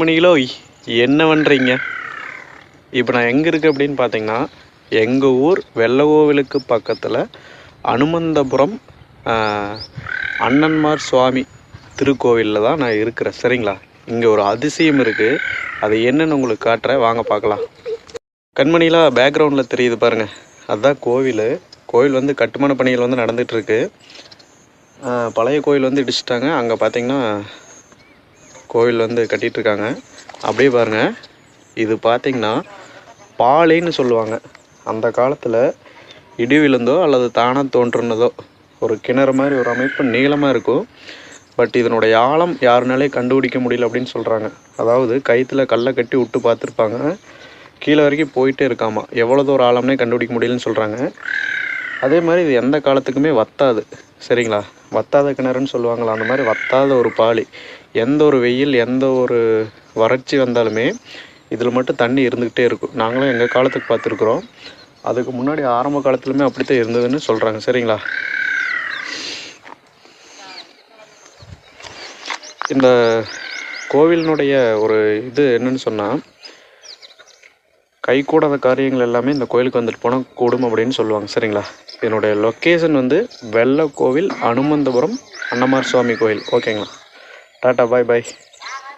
மணிகளோ என்ன பண்ணுறீங்க இப்போ நான் எங்கே இருக்குது அப்படின்னு பார்த்தீங்கன்னா எங்கள் ஊர் வெள்ளகோவிலுக்கு பக்கத்தில் அனுமந்தபுரம் அண்ணன்மார் சுவாமி திருக்கோவிலில் தான் நான் இருக்கிறேன். சரிங்களா? இங்கே ஒரு அதிசயம் இருக்குது அது என்னன்னு உங்களுக்கு காட்டுறேன். வாங்க பார்க்கலாம். கண்மணிலாம் பேக்ரவுண்டில் தெரியுது பாருங்கள் அதுதான் கோவில். கோவில் வந்து கட்டுமான பணிகள் வந்து நடந்துகிட்ருக்கு பழைய கோவில் வந்து இடிச்சிட்டாங்க. அங்கே பார்த்தீங்கன்னா கோவில் வந்து கட்டிகிட்ருக்காங்க இருக்காங்க அப்படியே பாருங்கள் இது பார்த்தீங்கன்னா பாலைன்னு சொல்லுவாங்க. அந்த காலத்தில் இடி விழுந்தோ அல்லது தானாக தோன்றுனதோ ஒரு கிணறு மாதிரி ஒரு அமைப்பு நீளமாக இருக்கும். பட் இதனுடைய ஆழம் யாருனாலே கண்டுபிடிக்க முடியல அப்படின்னு சொல்கிறாங்க அதாவது கயிற்றுல கல்லை கட்டி விட்டு பார்த்துருப்பாங்க. கீழே வரைக்கும் போயிட்டே இருக்காமா? எவ்வளோ தூரம் ஆழம்னே கண்டுபிடிக்க முடியலன்னு சொல்கிறாங்க அதே மாதிரி இது எந்த காலத்துக்குமே வத்தாது. சரிங்களா? வத்தாத கிணறுன்னு சொல்லுவாங்களா அந்த மாதிரி வத்தாத ஒரு பாலி. எந்த ஒரு வெயில் எந்த ஒரு வறட்சி வந்தாலுமே இதில் மட்டும் தண்ணி இருந்துக்கிட்டே இருக்கும். நாங்களும் எங்கள் காலத்துக்கு பார்த்துருக்குறோம். அதுக்கு முன்னாடி ஆரம்ப காலத்துலையுமே அப்படித்தான் இருந்ததுன்னு சொல்கிறாங்க சரிங்களா? இந்த கோவிலினுடைய ஒரு இது என்னன்னு சொன்னால் கைகூடாத காரியங்கள் எல்லாமே இந்த கோயிலுக்கு வந்துட்டு போனால் கூடும் அப்படின்னு சொல்லுவாங்க சரிங்களா? என்னுடைய லொக்கேஷன் வந்து வெள்ளக்கோவில் அனுமந்தபுரம் அன்னமார் சுவாமி கோயில். ஓகேங்களா டாட்டா பாய் பாய்